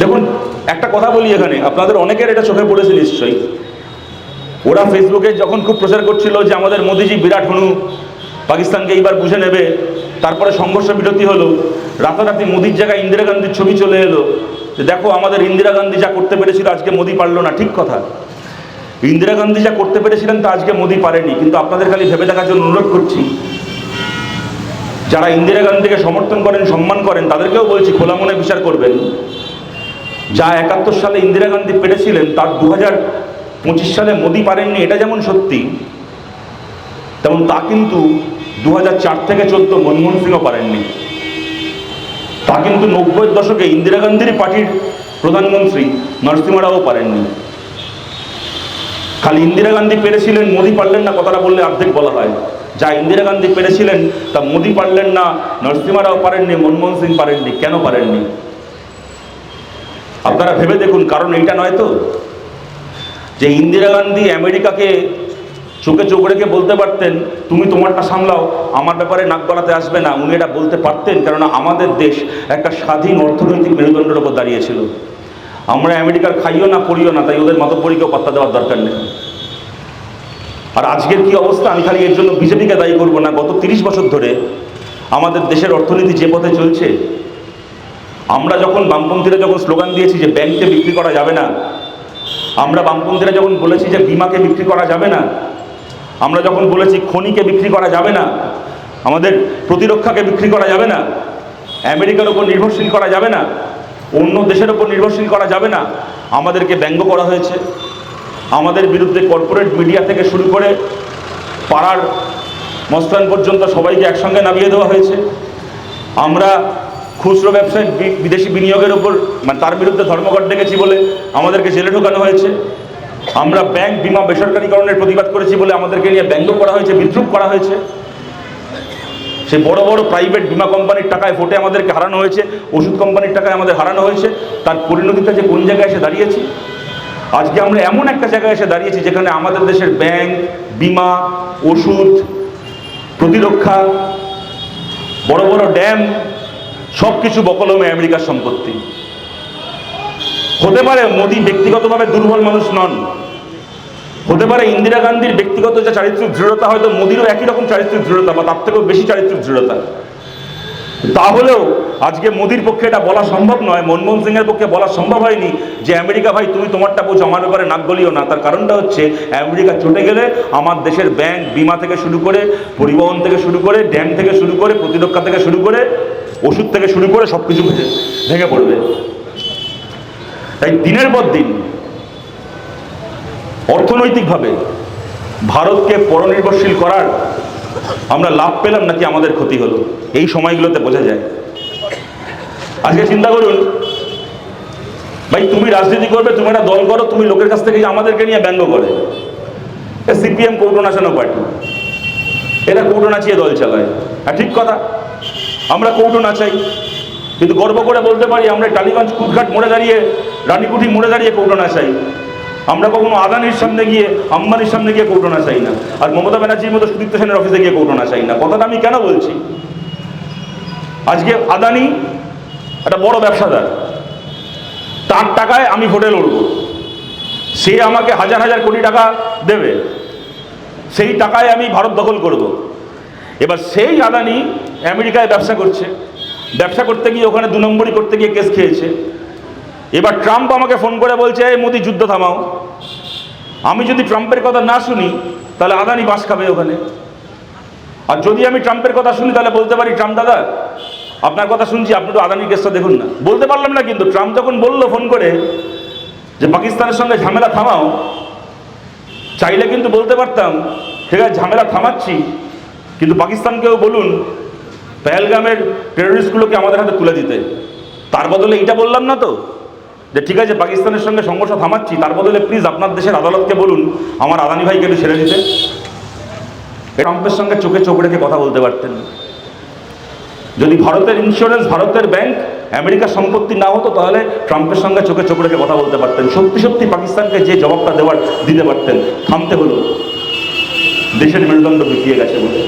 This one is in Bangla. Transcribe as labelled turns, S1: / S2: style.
S1: দেখুন, একটা কথা বলি এখানে। আপনাদের অনেকের এটা চোখে পড়েছে নিশ্চয়ই। ওরা ফেসবুকে যখন খুব প্রচার করছিল যে আমাদের মোদিজি বিরাট হনু, পাকিস্তানকে এইবার বুঝে নেবে, তারপরে সংঘর্ষ বিরতি হলো, রাতারাতি মোদির জায়গায় ইন্দিরা গান্ধীর ছবি চলে এলো, যে দেখো আমাদের ইন্দিরা গান্ধী যা করতে পেরেছিল আজকে মোদি পারল না, ঠিক কথা। ইন্দিরা গান্ধী যা করতে পেরেছিলেন তা আজকে মোদি পারেনি, কিন্তু আপনাদের খালি ভেবে দেখার জন্য অনুরোধ করছি। যারা ইন্দিরা গান্ধীকে সমর্থন করেন, সম্মান করেন, তাদেরকেও বলছি, খোলা মনে বিচার করবেন। যা একাত্তর সালে ইন্দিরা গান্ধী পেরেছিলেন তার দু পঁচিশ সালে মোদি পারেননি, এটা যেমন সত্যি, তেমন তা কিন্তু দু থেকে চোদ্দ মনমোহন সিংও পারেননি। তা কিন্তু নব্বই দশকে ইন্দিরা গান্ধীর পার্টির প্রধানমন্ত্রী নরসিংহ রাও পারেননি। খালি ইন্দিরা গান্ধী পেরেছিলেন, মোদি পারলেন না কথাটা বললে অর্ধেক বলা হয়। যা ইন্দিরা গান্ধী পেরেছিলেন, তা মোদি পারলেন না, নরসিংহ রাও পারেননি, মনমোহন সিং পারেননি, কেন পারেননি? আপনারা ভেবে দেখুন, কারণ এইটা নয় তো। যে ইন্দিরা গান্ধী আমেরিকাকে চোখে চোখ রেখে বলতে পারতেন, তুমি তোমারটা সামলাও, আমার ব্যাপারে নাক বাড়াতে আসবে না। উনি এটা বলতে পারতেন, কেননা আমাদের দেশ একটা স্বাধীন অর্থনৈতিক মেরুদণ্ডের ওপর দাঁড়িয়েছিল। আমরা আমেরিকার খাইও না, পড়িও না, তাই ওদের মতপরিকেও পাত্তা দেওয়ার দরকার নেই। আর আজকের কি অবস্থা? আমি খালি এর জন্য বিজেপিকে দায়ী করব না। গত তিরিশ বছর ধরে আমাদের দেশের অর্থনীতি যে পথে চলছে আমরা যখন বামপন্থীরা যখন স্লোগান দিয়েছি যে ব্যাংককে বিক্রি করা যাবে না, আমরা বামপন্থীরা যখন বলেছি যে বিমাকে বিক্রি করা যাবে না, আমরা যখন বলেছি খনিকে বিক্রি করা যাবে না, আমাদের প্রতিরক্ষাকে বিক্রি করা যাবে না, আমেরিকার ওপর নির্ভরশীল করা যাবে না, অন্য দেশের ওপর নির্ভরশীল করা যাবে না, আমাদেরকে ব্যঙ্গ করা হয়েছে। আমাদের বিরুদ্ধে কর্পোরেট মিডিয়া থেকে শুরু করে পাড়ার মস্তান পর্যন্ত সবাইকে একসঙ্গে নামিয়ে দেওয়া হয়েছে। আমরা খুচরো ব্যবসায় বিদেশি বিনিয়োগের ওপর মানে তার বিরুদ্ধে ধর্মঘট ডেকেছি বলে আমাদেরকে জেলে ঢোকানো হয়েছে। আমরা ব্যাংক বিমা বেসরকারীকরণের প্রতিবাদ করেছি বলে আমাদেরকে নিয়ে ব্যঙ্গ করা হয়েছে, বিদ্রুপ করা হয়েছে। সে বড় বড় প্রাইভেট বিমা কোম্পানির টাকায় ভোটে আমাদেরকে হারানো হয়েছে, ওষুধ কোম্পানির টাকায় আমাদের হারানো হয়েছে, তার পরিণতিটা যে কোন জায়গায় এসে দাঁড়িয়েছি? আজকে আমরা এমন একটা জায়গায় এসে দাঁড়িয়েছি যেখানে আমাদের দেশের ব্যাংক, বিমা, ওষুধ, প্রতিরক্ষা, বড় বড় ড্যাম সব কিছু বকলমে আমেরিকার সম্পত্তি। হতে পারে মোদী ব্যক্তিগতভাবে দুর্বল মানুষ নন। হতে পারে ইন্দিরা গান্ধীর ব্যক্তিগত যে চারিত্রিক দৃঢ়তা, হয়তো মোদিরও একই রকম চারিত্রিক দৃঢ়তা বা তার থেকেও বেশি চারিত্রিক দৃঢ়তা। তাহলেও আজকে মোদির পক্ষে এটা বলা সম্ভব নয়, মনমোহন সিংয়ের পক্ষে বলা সম্ভব হয়নি যে, আমেরিকা ভাই, তুমি তোমারটা বোঝো, আমার ব্যাপারে নাক গলিও না। তার কারণটা হচ্ছে, আমেরিকা চটে গেলে আমার দেশের ব্যাংক, বিমা থেকে শুরু করে, পরিবহন থেকে শুরু করে, ড্যাম থেকে শুরু করে, প্রতিরক্ষা থেকে শুরু করে ওষুধ থেকে শুরু করে সব কিছু ভেঙে পড়বে। তাই দিনের পর দিন অর্থনৈতিকভাবে ভারতকে পরনির্ভরশীল করার আমরা লাভ পেলাম নাকি আমাদের ক্ষতি হলো, এই সময়গুলোতে বোঝা যায়। আজকে চিন্তা করুন, ভাই তুমি রাজনীতি করবে, তুমি একটা দল করো, তুমি লোকের কাছ থেকে আমাদেরকে নিয়ে ব্যঙ্গ করে। সিপিএম কৌটো নাচানো পার্টি। এরা কৌটো নাচিয়ে দল চালায়। হ্যাঁ ঠিক কথা আমরা কৌটো নাচাই কিন্তু গর্ব করে বলতে পারি, আমরা টালিগঞ্জ কুটঘাট মোড়ে দাঁড়িয়ে, রানীকুঠি মোড়ে দাঁড়িয়ে কৌটো নাচাই আমরা কখনো আদানির সামনে গিয়ে, আম্বানির সামনে গিয়ে কৌটো নাচাই না। আর মমতা ব্যানার্জির মতো সুদীপ্ত সেনের অফিসে গিয়ে কৌটো না চাই না। কথাটা আমি কেন বলছি? আজকে আদানি একটা বড় ব্যবসাদার। তার টাকায় আমি হোটেল লড়ব সে আমাকে হাজার হাজার কোটি টাকা দেবে। সেই টাকায় আমি ভারত দখল করব। এবার সেই আদানি আমেরিকায় ব্যবসা করছে। ব্যবসা করতে গিয়ে ওখানে দু নম্বরই করতে গিয়ে কেস খেয়েছে। এবার ট্রাম্প আমাকে ফোন করে বলছে, এই মোদি, যুদ্ধ থামাও। আমি যদি ট্রাম্পের কথা না শুনি, তাহলে আদানি বাস খাবে ওখানে। আর যদি আমি ট্রাম্পের কথা শুনি, তাহলে বলতে পারি, ট্রাম্প দাদা, আপনার কথা শুনছি, আপনি তো আদানির কেসটা দেখুন না। বলতে পারলাম না কিন্তু ট্রাম্প যখন বলল ফোন করে যে, পাকিস্তানের সঙ্গে ঝামেলা থামাও, চাইলে কিন্তু বলতে পারতাম, ঠিক আছে, ঝামেলা থামাচ্ছি কিন্তু পাকিস্তানকেও বলুন, পেহেলগামের টেররিস্টগুলোকে আমাদের হাতে তুলে দিতে। তার বদলে এটা বললাম না তো? যে ঠিক আছে, পাকিস্তানের সঙ্গে সংঘর্ষ থামাচ্ছি, তার বদলে প্লিজ আপনার দেশের আদালতকে বলুন, আমার আদানি ভাইকে একটু ছেড়ে দিতে। ট্রাম্পের সঙ্গে চোখে চোখ রেখে কথা বলতে পারতেন। যদি ভারতের ইন্স্যুরেন্স ভারতের ব্যাংক আমেরিকার সম্পত্তি না হতো, তাহলে ট্রাম্পের সঙ্গে চোখে চোখ রেখে কথা বলতে পারতেন। সত্যি সত্যি পাকিস্তানকে যে জবাবটা দেওয়ার দিতে পারতেন, থামতে হলো। দেশের মেরুদণ্ড বিকিয়ে গেছে বলে।